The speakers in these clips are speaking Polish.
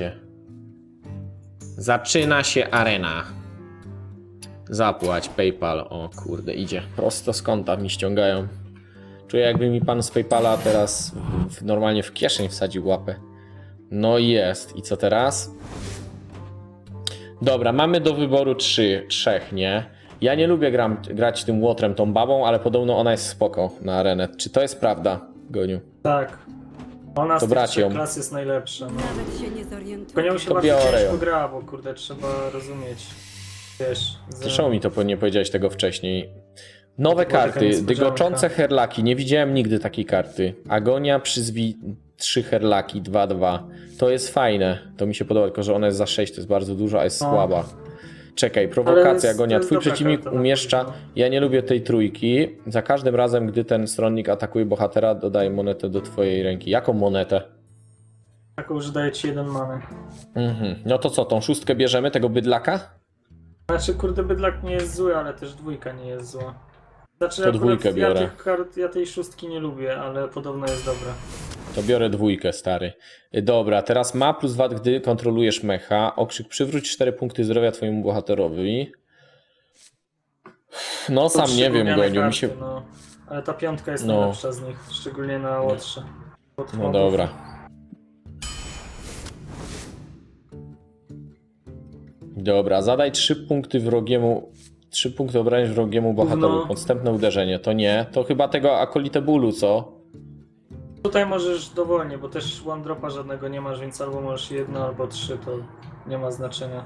się. Zaczyna się arena. Zapłać PayPal. O kurde, idzie. Prosto z konta mi ściągają. Czuję jakby mi pan z PayPala teraz w, normalnie w kieszeń wsadził łapę. No jest. I co teraz? Dobra, mamy do wyboru trzy, trzech, nie? Ja nie lubię gram, grać tym łotrem, tą babą, ale podobno ona jest spoko na arenę. Czy to jest prawda, Goniu? Tak. Ona z To tych brać trzech ją. klas jest najlepsza. No. Nawet się nie zorientuję. Tylko nią się To bardzo biorę ciężko ją. gra, bo kurde trzeba rozumieć. Wiesz. Zresztą mi to po- nie powiedziałeś tego wcześniej. Nowe To była taka karty, niespodzianka. dygoczące herlaki. Nie widziałem nigdy takiej karty. Agonia przyzwij 3 herlaki 2-2. To jest fajne. To mi się podoba, tylko że ona jest za 6, to jest bardzo dużo, a jest No. słaba. Czekaj, prowokacja, jest Twój przeciwnik karta na umieszcza. Ja nie lubię tej trójki. Za każdym razem, gdy ten stronnik atakuje bohatera, dodaje monetę do twojej ręki. Jaką monetę? Taką, że daje ci jeden manę. Mhm. No to co, tą szóstkę bierzemy, tego bydlaka? Znaczy, kurde, bydlak nie jest zły, ale też dwójka nie jest zła. Znaczy, To dwójkę biorę. Ja, tych kart, ja tej szóstki nie lubię, ale podobno jest dobra. To biorę dwójkę, stary. Y, Dobra, teraz ma plus dwa, gdy kontrolujesz mecha. Okrzyk przywróć 4 punkty zdrowia twojemu bohaterowi. No To sam trzy nie wiem, gówniane Goniu, mi karty, się... No. Ale ta piątka jest No. najlepsza z nich, szczególnie na łotrze. No dobra. Dobra, zadaj 3 punkty wrogiemu... 3 punkty obrażeń wrogiemu bohaterowi. Gówno. Podstępne uderzenie. To nie. To chyba tego akolite bólu, co? Tutaj możesz dowolnie, bo też one dropa żadnego nie masz, więc albo możesz jedno, albo trzy, to nie ma znaczenia.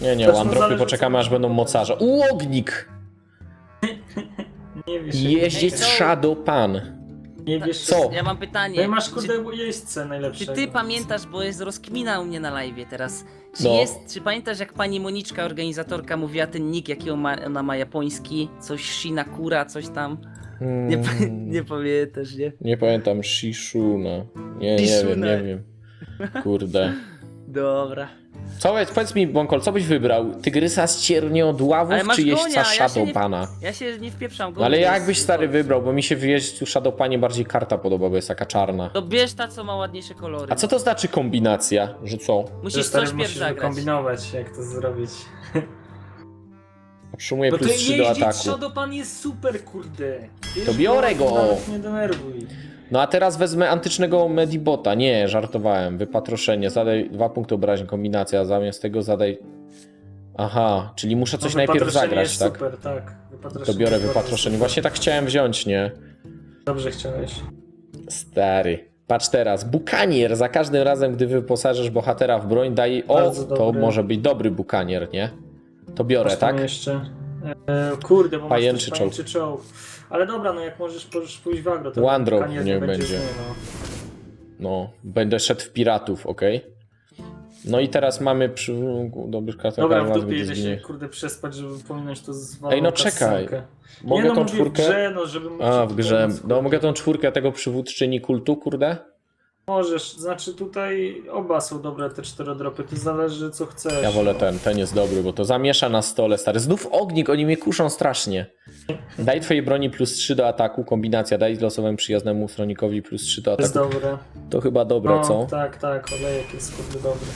Nie, nie, Też no one dropy zależy, poczekamy co- aż będą mocarze. Ułognik! Nie wiesz, Jeździec? Shadow Pan. nie wiesz Co? Ja mam No i pytanie. masz czy, kurde jeźdźce czy najlepszego. ty pamiętasz, bo jest rozkmina u mnie na live teraz. Czy, No. jest, czy pamiętasz jak pani Moniczka, organizatorka, mówiła ten nick, jaki on ma, ona ma japoński? Coś Shinakura, coś tam. Nie, Hmm. nie pamiętasz, nie? Nie pamiętam, Shishuna. Nie, nie wiem, nie wiem. Kurde. Dobra. Co, powiedz- mi, Bonkol, co byś wybrał? Tygrysa z cierniodławów czy jeźdźca konia, ja się nie- Shadowpana? Ja się nie wpieprzam. go No ale jakbyś stary wybrał, bo mi się w jeźdźcu Shadowpanie bardziej karta podoba, bo jest taka czarna. To bierz ta, co ma ładniejsze kolory. A co to znaczy kombinacja? Że co? Musisz Że coś musisz zagrać. wykombinować, jak to zrobić. Otrzymuję No to plus 3 do jeździć ataku. Shadopan jest super, kurde. To biorę go. Nawet nie denerwuj. No a teraz wezmę antycznego Medibota. Nie, żartowałem. Wypatroszenie. Zadaj dwa punkty obrażeń, kombinacja. Zamiast tego zadaj... Aha, czyli muszę coś No, najpierw wypatroszenie zagrać, jest tak? super, tak. To Wypatroszenie biorę jest bardzo wypatroszenie. super. Właśnie tak chciałem wziąć, nie? Dobrze chciałeś. Stary. Patrz teraz, bukanier. Za każdym razem, gdy wyposażysz bohatera w broń, daj. O, Bardzo to dobry. może być dobry bukanier, nie? To biorę, Masz tak? jeszcze. E, kurde, bo Pajęczy masz pajęczy czołg. Ale dobra, no jak możesz możesz pójść w agro, to Kanier niech będzie. będzie. no. No, będę szedł w piratów, ok? No i teraz mamy przy kartach. Dobra, w dupie idę się kurde przespać, żeby pominąć to z Ej, no czekaj. Mogę nie, no, tą czwórkę? W grze, no, żeby mógł A, w grze. No, mogę tą czwórkę tego przywódczyni kultu, kurde? Możesz, znaczy tutaj oba są dobre te cztery dropy, to zależy co chcesz. Ja wolę ten, ten jest dobry, bo to zamiesza na stole, stary. Znów ognik, oni mnie kuszą strasznie. Daj twojej broni plus 3 do ataku, kombinacja, daj losowemu przyjaznemu stronikowi plus 3 do To jest ataku. dobre. To chyba dobre, no, co? Tak, tak, olejek jest kurde dobry.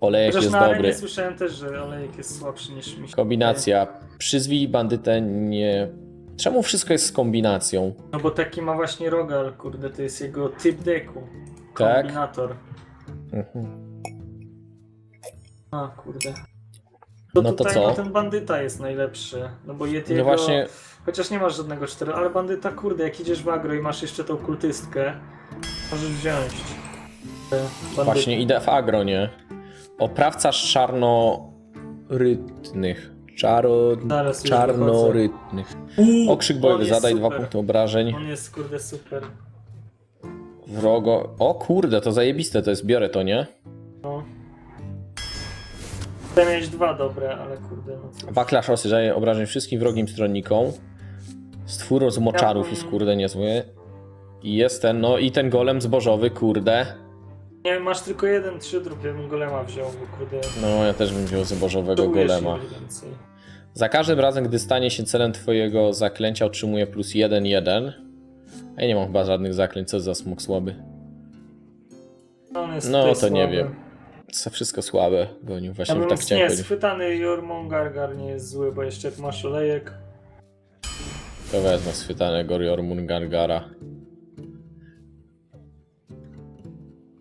Olejek Chociaż jest na dobry. słyszałem też, że olejek jest słabszy niż mi się Kombinacja. Przyzwij bandytę, nie... Czemu wszystko jest z kombinacją? No bo taki ma właśnie rogal, kurde, to jest jego typ deku. Tak? Kombinator. Mhm. A, kurde. To No to tutaj co? No, ten bandyta jest najlepszy. No bo Yetiego... No właśnie, Chociaż nie masz żadnego 4, ale bandyta, kurde, jak idziesz w agro i masz jeszcze tą kultystkę, możesz wziąć. bandyty. właśnie idę w agro, nie? Oprawca czarnorytnych. Czaro... Zaraz już Czarnorytnych. Uuu, Okrzyk on bojowy, jest zadaj dwa super. punkty obrażeń. On jest, kurde, super. Wrogo. O kurde, to zajebiste to jest, biorę to, nie? No. Chcę mieć dwa dobre, ale kurde, no cóż. Wachlarz osy zadaje obrażeń wszystkim wrogim stronnikom. Stwór z moczarów jest kurde niezły. I jest ten, no i ten golem zbożowy, kurde. Nie, masz tylko jeden, trzy drób, ja bym golema wziął, bo kurde... No ja też bym wziął zbożowego golema. Za każdym razem, gdy stanie się celem twojego zaklęcia, otrzymuje plus 1-1. A ja nie mam chyba żadnych zaklęć, co za smok słaby. No, on jest No, tutaj to nie słaby. wiem. co wszystko słabe gonił. Ja Właśnie bym, tak chciałem nie, powiedzieć. schwytany Jormungargar nie jest zły, bo jeszcze jak masz olejek. To wezmę schwytanego Jormun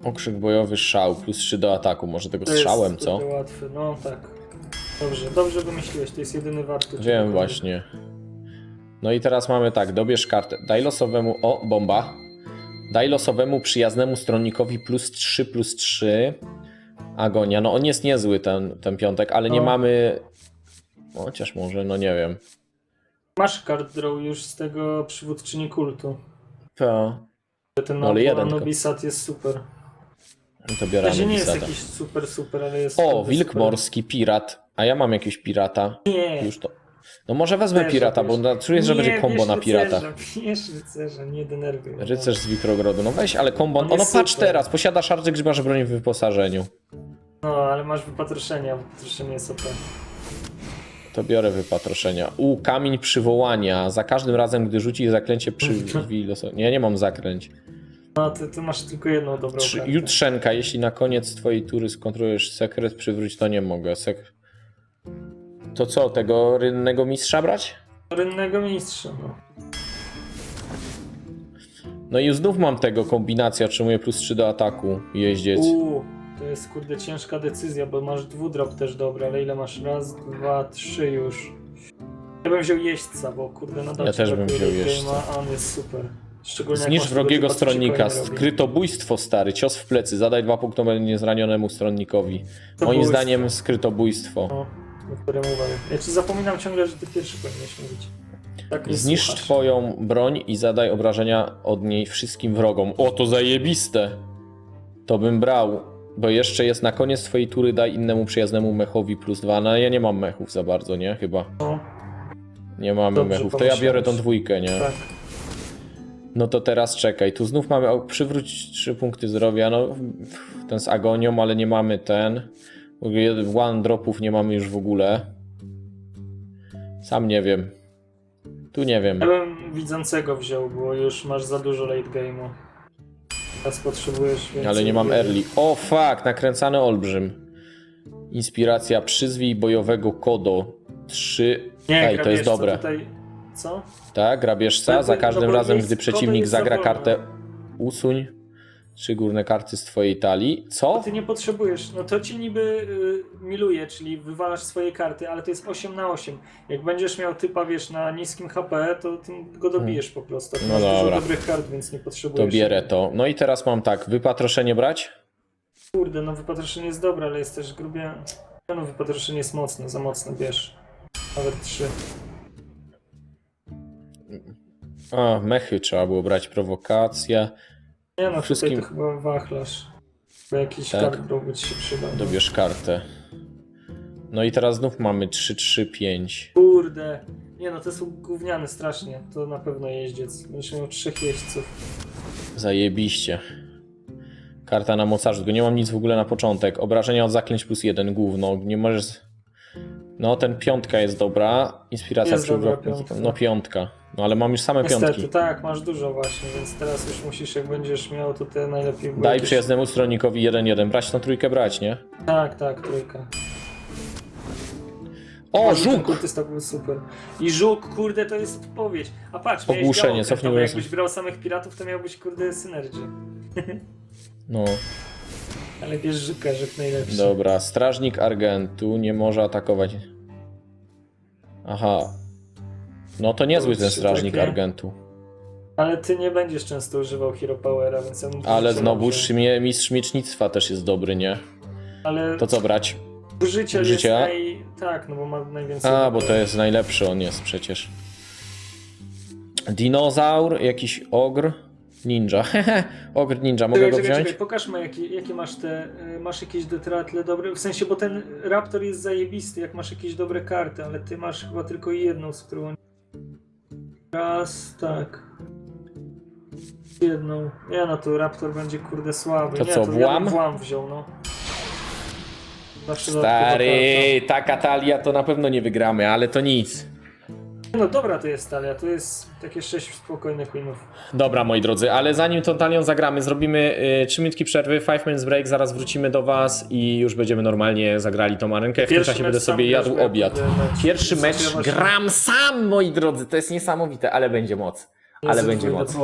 Okrzyk bojowy szał, plus 3 do ataku. Może tego To jest strzałem, co? kurde łatwy, no tak. Dobrze, dobrze wymyśliłeś, to jest jedyny warty. Wiem właśnie. No i teraz mamy tak, dobierz kartę. Daj losowemu, o, bomba. Daj losowemu przyjaznemu stronnikowi plus 3, plus 3. Agonia. No on jest niezły ten, ten piątek, ale nie No. mamy... Chociaż może, no nie wiem. Masz card draw już z tego przywódczyni kultu. To, Ten No, ale jeden tylko. Nobisat jest super. To W bieramy razie nie jest jakiś super, super, ale jest. O, wilk super. morski, pirat. A ja mam jakiegoś pirata. Nie, Już to. No może wezmę Rycerza pirata, bo na- czuję, że będzie kombo na pirata. Bierz rycerza, nie denerwuj. mnie. Rycerz z Wikrogrodu. No weź, ale kombo. On O, no jest patrz super. teraz, posiada szarże, gdy masz broń w wyposażeniu. No, ale masz wypatroszenie, a wypatroszenie jest OP. To biorę wypatroszenia. U, kamień przywołania. Za każdym razem, gdy rzuci zaklęcie przy Nie, nie mam zaklęć. No, ty, ty masz tylko jedną dobrą Trzy, kartę. jutrzenka, jeśli na koniec twojej tury skontrolujesz sekret, przywróć, to nie mogę. Sek... To co, tego rynnego mistrza brać? Rynnego mistrza, no. No i znów mam tego kombinacja, otrzymuję plus 3 do ataku, jeździec. Uuu, to jest kurde ciężka decyzja, bo masz dwudrop też dobry, ale ile masz? Raz, dwa, trzy już. Ja bym wziął jeźdźca, bo kurde nadal Ja też bym wziął jeźdźca. a on jest super. Masz wrogiego stronnika, skrytobójstwo stary, cios w plecy, zadaj dwa punkty niezranionemu stronnikowi. Moim Skrytobójstwo. zdaniem skrytobójstwo. No, uwagę. Ja ci zapominam ciągle, że ty pierwszy powinieneś mówić. Tak Zniszcz słuchasz. twoją broń i zadaj obrażenia od niej wszystkim wrogom. O, to zajebiste! To bym brał, bo jeszcze jest na koniec twojej tury daj innemu przyjaznemu mechowi plus dwa. No ja nie mam mechów za bardzo, nie? Chyba. No, Nie mamy Dobrze mechów. To ja biorę tą pomyślałeś. dwójkę, nie? tak. No to teraz czekaj, tu znów mamy, o, przywróć 3 punkty zdrowia, no ten z agonią, ale nie mamy ten. One dropów nie mamy już w ogóle. Sam nie wiem. Tu nie wiem. Ja bym widzącego wziął, bo już masz za dużo late game'u. Teraz potrzebujesz więcej. Ale nie mam early. O fuck, nakręcany olbrzym. Inspiracja przyzwij bojowego kodo. 3. Nie, Ej, to jest dobre. Tutaj... Co? Tak, grabieżca. Za każdym razem, gdy przeciwnik zagra kartę, usuń trzy górne karty z twojej talii. Co? Ty nie potrzebujesz, no to ci niby y, miluje, czyli wywalasz swoje karty, ale to jest 8 na 8. Jak będziesz miał typa, wiesz, na niskim HP, to go dobijesz po prostu. No masz dobra. dużo dobrych kart, więc nie To potrzebujesz. bierę to. No i teraz mam tak, wypatroszenie brać? Kurde, no wypatroszenie jest dobre, ale jest też grubie... No, wypatroszenie jest mocne, za mocne, bierz. Nawet 3. A, mechy trzeba było brać, prowokacja. Nie no, Wszystkim- tutaj to chyba wachlarz. Bo jakiś Tak. kart by ci się przydał. Dobierz kartę. No i teraz znów mamy 3, 3, 5. Kurde. Nie no, to są gówniane strasznie. To na pewno jeździec. Będziesz miał trzech jeźdźców. Zajebiście. Karta na mocarzu, tylko nie mam nic w ogóle na początek. Obrażenia od zaklęć plus jeden, główno. Nie możesz... No, ten piątka jest dobra. Inspiracja Jest dobra przywrót- piątka. No, piątka. No, ale mam już same Niestety, piątki. tak, masz dużo właśnie, więc teraz już musisz, jak będziesz miał, to te najlepiej Daj jakieś- przyjaznemu stronikowi 1-1. Brać tą trójkę, brać, nie? Tak, tak, trójka. O, Może ten żuk! kultysta był super. I żuk, kurde, to jest odpowiedź. A patrz, miałeś Ogłuszenie, białą cofnij raz. Jakbyś brał samych piratów, to miałbyś, kurde, synergię. No, Ale bierz żuka, żuk najlepszy. dobra. Strażnik Argentu nie może atakować. Aha. No to niezły ten strażnik takie. Argentu. Ale ty nie będziesz często używał Hero Powera, więc ja Ale znowu że- mistrz miecznictwa też jest dobry, nie? Ale To co brać? życie życia? naj... Tak, no bo ma najwięcej... A, bo to jest najlepszy on jest przecież. Dinozaur, jakiś ogr, ninja. Ogr ninja, mogę Czekaj, go czekaj, wziąć? czekaj, pokaż mi jakie, jakie masz te, y, masz jakieś detratle dobre, w sensie, bo ten Raptor jest zajebisty, jak masz jakieś dobre karty, ale ty masz chyba tylko jedną, z którą... Raz, tak. Jedną. Nie no, to Raptor będzie kurde słaby. To nie, co, to włam? Ja bym włam wziął, no. Zawsze dodatkowa Stary, taka talia to na pewno nie wygramy, ale to nic. No dobra to jest talia, to jest takie sześć spokojnych queenów. Dobra, moi drodzy, ale zanim tą talią zagramy, zrobimy y, 3 minutki przerwy, 5 minutes break, zaraz wrócimy do was i już będziemy normalnie zagrali tą arenkę. W tym czasie mecz będę sam sobie jadł obiad. będę mecz. Pierwszy mecz gram sam, moi drodzy, to jest niesamowite, ale będzie moc. Ale będzie moc.